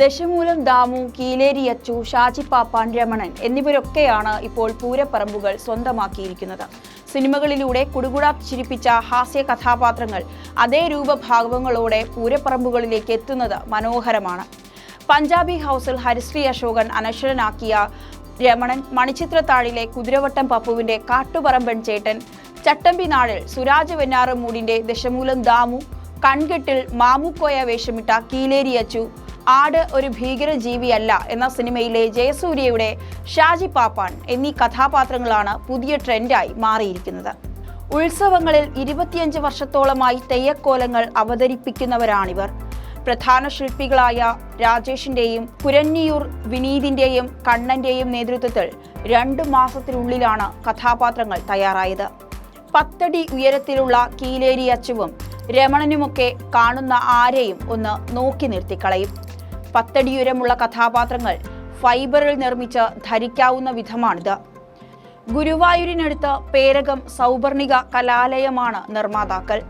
ദശമൂലം ദാമു കീലേരി അച്ചു ഷാജി പാപ്പാൻ രമണൻ എന്നിവരൊക്കെയാണ് ഇപ്പോൾ പൂരപ്പറമ്പുകൾ സ്വന്തമാക്കിയിരിക്കുന്നത്. സിനിമകളിലൂടെ കുടുകുടാ ചിരിപ്പിച്ച ഹാസ്യ കഥാപാത്രങ്ങൾ അതേ രൂപഭാവങ്ങളോടെ പൂരപ്പറമ്പുകളിലേക്ക് എത്തുന്നത് മനോഹരമാണ്. പഞ്ചാബി ഹൗസിൽ ഹരിശ്രീ അശോകൻ അനശ്വരനാക്കിയ രമണൻ മണിച്ചിത്രത്താഴിലെ കുതിരവട്ടം പപ്പുവിന്റെ കാട്ടുപറമ്പൻ ചേട്ടൻ ചട്ടമ്പി നാടിൽ സുരാജ് വെഞ്ഞാറമൂടിന്റെ ദശമൂലം ദാമു കൺകെട്ടിൽ മാമുക്കോയ വേഷമിട്ട കീലേരി അച്ചു ആട് ഒരു ഭീകര ജീവിയല്ല എന്ന സിനിമയിലെ ജയസൂര്യയുടെ ഷാജി പാപ്പാൻ എന്നീ കഥാപാത്രങ്ങളാണ് പുതിയ ട്രെൻഡായി മാറിയിരിക്കുന്നത്. ഉത്സവങ്ങളിൽ ഇരുപത്തിയഞ്ച് വർഷത്തോളമായി തെയ്യക്കോലങ്ങൾ അവതരിപ്പിക്കുന്നവരാണിവർ. പ്രധാന ശില്പികളായ രാജേഷിന്റെയും കുരന്നിയൂർ വിനീതിന്റെയും കണ്ണന്റെയും നേതൃത്വത്തിൽ രണ്ട് മാസത്തിനുള്ളിലാണ് കഥാപാത്രങ്ങൾ തയ്യാറായത്. പത്തടി ഉയരത്തിലുള്ള കീലേരി അച്ചുവും രമണനുമൊക്കെ കാണുന്ന ആരെയും ഒന്ന് നോക്കി നിർത്തിക്കളയും. പത്തടി ഉയരമുള്ള കഥാപാത്രങ്ങൾ ഫൈബറിൽ നിർമ്മിച്ച് ധരിക്കാവുന്ന വിധമാണിത്. ഗുരുവായൂരിനടുത്ത് പേരകം സൗവർണിക കലാലയമാണ് നിർമ്മാതാക്കൾ.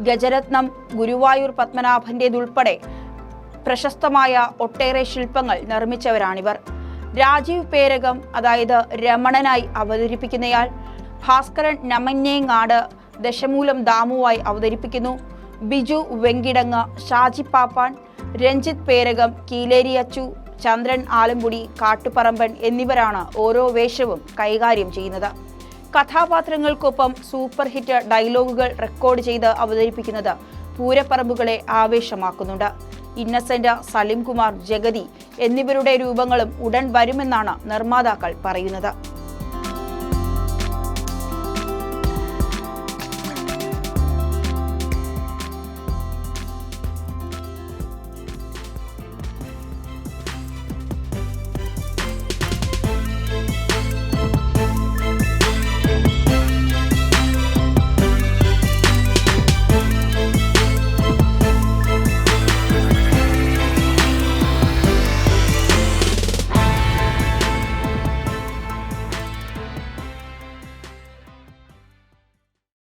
ഗജരത്നം ഗുരുവായൂർ പത്മനാഭന്റേതുൾപ്പെടെ പ്രശസ്തമായ ഒട്ടേറെ ശില്പങ്ങൾ നിർമ്മിച്ചവരാണിവർ. രാജീവ് പേരകം അതായത് രമണനായി അവതരിപ്പിക്കുന്നയാൾ ഭാസ്കരൻ നമന്യേങ്ങാട് ദശമൂലം ദാമുവായി അവതരിപ്പിക്കുന്നു ബിജു വെങ്കിടങ്ങ് ഷാജി പാപ്പാൻ രഞ്ജിത്ത് പേരകം കീലേരി അച്ചു ചന്ദ്രൻ ആലമ്പുടി കാട്ടുപറമ്പൻ എന്നിവരാണ് ഓരോ വേഷവും കൈകാര്യം ചെയ്യുന്നത്. കഥാപാത്രങ്ങൾക്കൊപ്പം സൂപ്പർ ഹിറ്റ് ഡയലോഗുകൾ റെക്കോർഡ് ചെയ്ത് അവതരിപ്പിക്കുന്നത് പൂരപ്പറമ്പുകളെ ആവേശമാക്കുന്നുണ്ട്. ഇന്നസെന്റ് സലിംകുമാർ ജഗതി എന്നിവരുടെ രൂപങ്ങളും ഉടൻ വരുമെന്നാണ് നിർമ്മാതാക്കൾ പറയുന്നത്.